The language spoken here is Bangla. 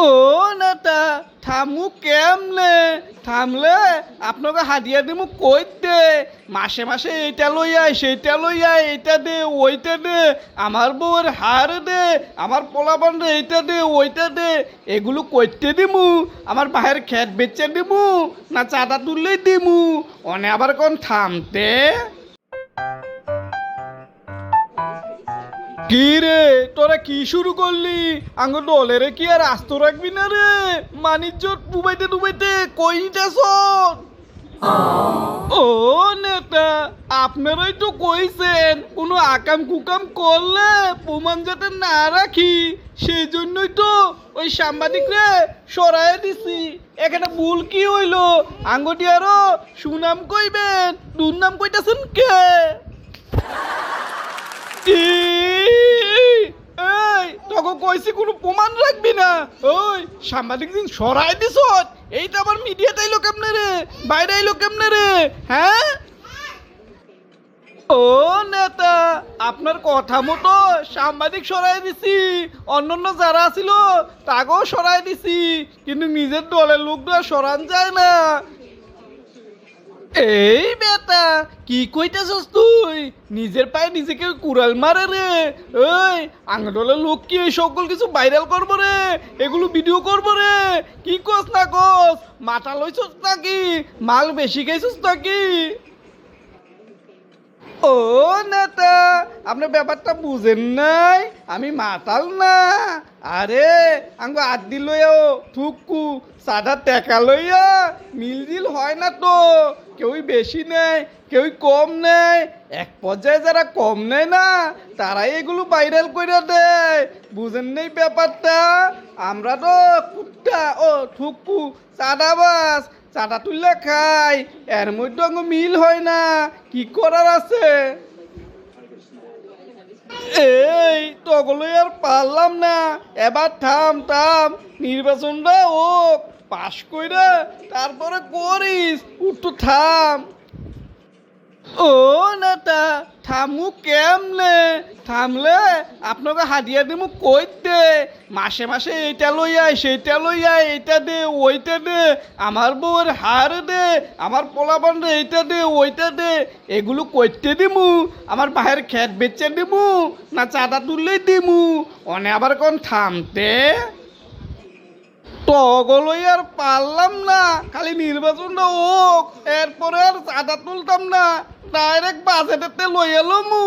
ও নেতা, থামু কেমনে? থামলে আপনাকে হাদিয়া দিমু কইতে। মাসে মাসে এইটা লই আয়, সেইটা লই আয়, এইটা দে, ওইটা দে, আমার বউয়ের হার দে, আমার পোলাপান রে এইটা দে, ওইটা দে, এগুলো কইতে দিমু, আমার বাহের খেত বেচে দিমু, না চাঁদা তুললেই দিমু। অনে আবার কোন থামতে? কি রে? তোরা কি শুরু করলি? আঙ্গ দলেরে কি আর আস্ত রাখবি না রে? মানিজ্য ডুবাইতে ডুবাইতে কই যাস ও নেতা, আপনারাই তো কইছেন, কোনো আকাম কুকাম করলে প্রমাণ যাতে না রাখি, সেই জন্যই তো ওই সাংবাদিকরে সরাই দিছি। এখানে ভুল কি হইল? আঙ্গটি আরও সুনাম কইবেন, দুর্নাম কইতাছেন কে এই এই, তোকে কইছি কোনো প্রমাণ রাখবি না ওই সাংবাদিক দিন সরাই কেমনে রে? কেমনে রে? হ্যাঁ? ও নেতা, আপনার কথা মতো সাংবাদিক সরাই দিছি। অন্যান্য যারা ছিল তাকেও সরাই দিছি। কিন্তু নিজের দলের লোকরা সরান যায় না। এই বেটা, কি কইতেছস তুই? নিজের পায়ে নিজেকে কুড়াল মারে রে। ওই আঙ্গডলের লোক কি এই সকল কিছু ভাইরাল করব রে। এগুলো ভিডিও করব রে। কি কস না কস? মাথা লইছস নাকি? মাল বেশি খাইছস নাকি? ও নেতা, আপনি ব্যাপারটা বুঝেন নাই? আমি মাতাল না। আরে, আঙ্গ আদি লইয়া থুকু, সাদা টেকা লইয়া মিলজিল হয় না তো। কেউই বেশি নেয়, কেউই কম নেয়। এক পর্যায়ে যারা কম নেয় না, তারাই এগুলো ভাইরাল করে দেয়। বুঝেন নেই ব্যাপারটা? আমরা তো কুত্তা ও থুকু চাঁদাবাস চাঁদা তুললে খাই, এর মধ্যে মিল হয় না। কি করার আছে? এই তগলে আর পারলাম না। এবার থাম থাম, নির্বাচনটা হোক। পাশ কইরা তারপরে করিস। উঠু থাম। ও নেতা, থামু কেমনে? থামলে আপনাকে হাদিয়া দিমু কইতে। মাসে মাসে এইটা লই আয়, সেইটা লই আয়, এইটা দে, ওইটা দে, আমার বউয়ের হার দে, আমার পোলাপান রে এইটা দে, ওইটা দে, এগুলো কইতে দিমু। আমার বাহের খেত বেচে দিমু, না চাঁদা তুললেই দিমু। অনে আবার কোন থামতে? তগলই আর পারলাম না, খালি নির্বাচনটা হোক, এরপরে আর চাঁদা তুলতাম না, ডাইরেক্ট বাজেটেতে লই এলো মু